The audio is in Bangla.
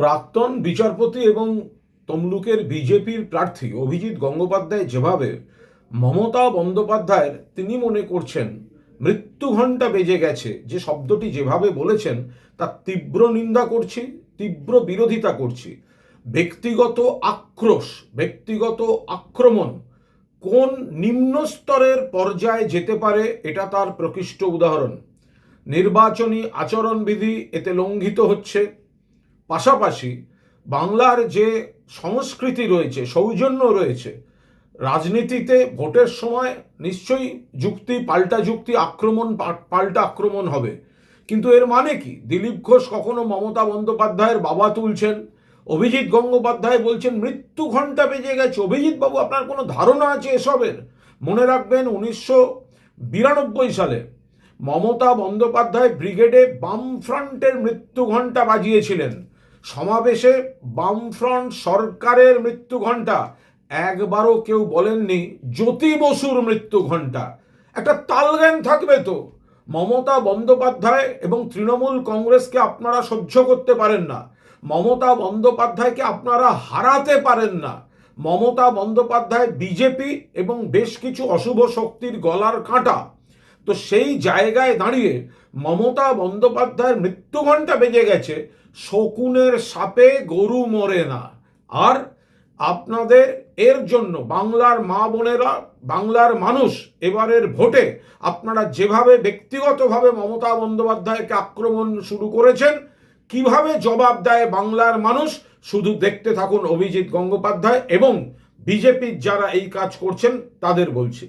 প্রাক্তন বিচারপতি এবং তমলুকের বিজেপির প্রার্থী অভিজিৎ গঙ্গোপাধ্যায় যেভাবে মমতা বন্দ্যোপাধ্যায়ের তিনি মনে করছেন, মৃত্যু ঘণ্টা বেজে গেছে, যে শব্দটি যেভাবে বলেছেন তার তীব্র নিন্দা করছি, তীব্র বিরোধিতা করছি। ব্যক্তিগত আক্রোশ, ব্যক্তিগত আক্রমণ, কোন নিম্ন স্তরের পর্যায়ে যেতে পারে, এটা তার প্রকৃষ্ট উদাহরণ। নির্বাচনী আচরণবিধি এতে লঙ্ঘিত হচ্ছে। পাশাপাশি বাংলার যে সংস্কৃতি রয়েছে, সৌজন্য রয়েছে, রাজনীতিতে ভোটের সময় নিশ্চয়ই যুক্তি পাল্টা যুক্তি আক্রমণ পাল্টা আক্রমণ হবে। কিন্তু এর মানে কি? দিলীপ ঘোষ কখনো মমতা বন্দ্যোপাধ্যায়ের বাবা তুলছেন, অভিজিৎ গঙ্গোপাধ্যায় বলছেন, মৃত্যু ঘণ্টা বেজে গেছে। অভিজিৎ বাবু, আপনার কোনো ধারণা আছে এসবের? মনে রাখবেন, উনিশশো বিরানব্বই সালে মমতা বন্দ্যোপাধ্যায় ব্রিগেডে বামফ্রন্টের মৃত্যু ঘণ্টা বাজিয়েছিলেন। সমাবেশে বামফ্রন্ট সরকারের মৃত্যু ঘণ্টা। একবারও কেউ বলেননি জ্যোতি বসুর মৃত্যু ঘণ্টা। একটা তালজ্ঞান থাকবে তো। মমতা বন্দ্যোপাধ্যায় এবং তৃণমূল কংগ্রেসকে আপনারা সহ্য করতে পারেন না। মমতা বন্দ্যোপাধ্যায়কে আপনারা হারাতে পারেন না। মমতা বন্দ্যোপাধ্যায় বিজেপি এবং বেশ কিছু অশুভ শক্তির গলার কাঁটা। তো সেই জায়গায় দাঁড়িয়ে মমতা বন্দ্যোপাধ্যায়ের মৃত্যু ঘণ্টা বেজে গেছে। শকুনের সাপে গরু মরে না। আর আপনাদের এর জন্য বাংলার মা বোনেরা, বাংলার মানুষ এবারের ভোটে আপনারা যেভাবে ব্যক্তিগতভাবে মমতা বন্দ্যোপাধ্যায়কে আক্রমণ শুরু করেছেন, কীভাবে জবাব দেয় বাংলার মানুষ, শুধু দেখতে থাকুন অভিজিৎ গঙ্গোপাধ্যায় এবং বিজেপির যারা এই কাজ করছেন, তাদের বলছি।